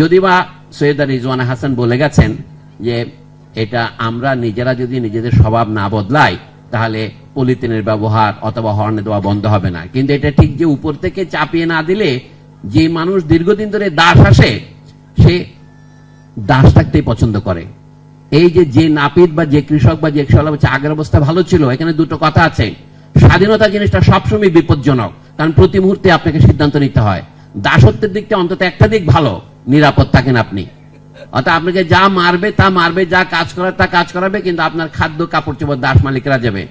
যদি বা সৈয়দা রিজওয়ানা হাসান বলে গেছেন যে এটা আমরা নিজেরা যদি নিজেদের স্বভাব না বদলাই, তাহলে পলিথিনের ব্যবহার অথবা হর্নে দেওয়া বন্ধ হবে না। কিন্তু এটা ঠিক যে উপর থেকে চাপিয়ে না দিলে যে মানুষ দীর্ঘদিন ধরে দাস আসে, সে দাস থাকতেই পছন্দ করে। এই যে যে নাপিত বা যে কৃষক বা যে হচ্ছে আগের অবস্থা ভালো ছিল, এখানে দুটো কথা আছে। স্বাধীনতা জিনিসটা সবসময় বিপজ্জনক, কারণ প্রতি মুহূর্তে আপনাকে সিদ্ধান্ত নিতে হয়। দাসত্বের দিকটা অন্তত একটা দিক ভালো নিরাপদ থাকেন আপনি। অর্থাৎ আপনাকে যা মারবে, তা মারবে, যা কাজ করার তা কাজ করাবে, কিন্তু আপনার খাদ্য কাপড় চোপড় দাস মালিকরা যাবে।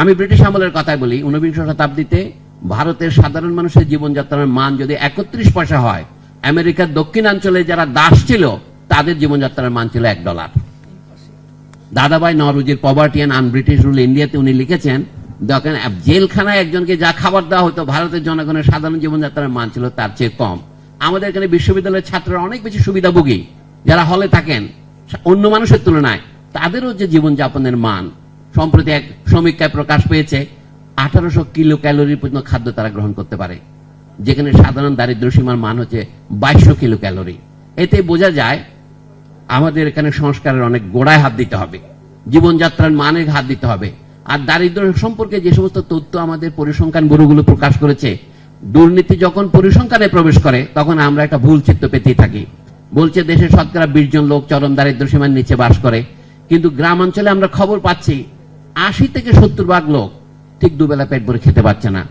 আমি ব্রিটিশ আমলের কথাই বলি, ঊনবিংশ শতাব্দীতে ভারতের সাধারণ মানুষের জীবনযাত্রার মান যদি একত্রিশ পয়সা হয়, আমেরিকার দক্ষিণাঞ্চলে যারা দাস ছিল, তাদের জীবনযাত্রার মান ছিল এক dollar. Dadabhai নরুজির poverty and un British rule ইন্ডিয়াতে উনি লিখেছেন, দেখেন, জেলখানায় একজনকে যা খাবার দেওয়া হতো, ভারতের জনগণের সাধারণ জীবনযাত্রার মান ছিল তার চেয়ে কম। আমাদের এখানে বিশ্ববিদ্যালয়ের ছাত্ররা অনেক বেশি সুবিধাভোগী যারা হলে থাকেন অন্য মানুষের তুলনায়। তাদেরও যে জীবনযাপনের মান সম্প্রতি এক সমীক্ষায় প্রকাশ পেয়েছে, আঠারোশো কিলো ক্যালোরি পর্যন্ত খাদ্য তারা গ্রহণ করতে পারে। যেখানে সাধারণ দারিদ্র সীমার মান হচ্ছে বাইশশো কিলো ক্যালোরি এতে বোঝা যায় আমাদের এখানে সংস্কারের অনেক গোড়ায় হাত দিতে হবে, জীবনযাত্রার মানে হাত দিতে হবে। আর দারিদ্র সম্পর্কে যে সমস্ত তথ্য আমাদের পরিসংখ্যান ব্যুরোগুলো প্রকাশ করেছে দুর্নীতি যখন পরিসংখ্যানে প্রবেশ করে, তখন আমরা একটা ভুল চিত্র পেতেই থাকি। বলছে দেশের শতকরা বিশ জন লোক চরম দারিদ্র সীমার নিচে বাস করে, কিন্তু গ্রাম অঞ্চলে আমরা খবর পাচ্ছি, আশি থেকে সত্তর ভাগ লোক ঠিক দুবেলা পেট ভরে খেতে পারছে না।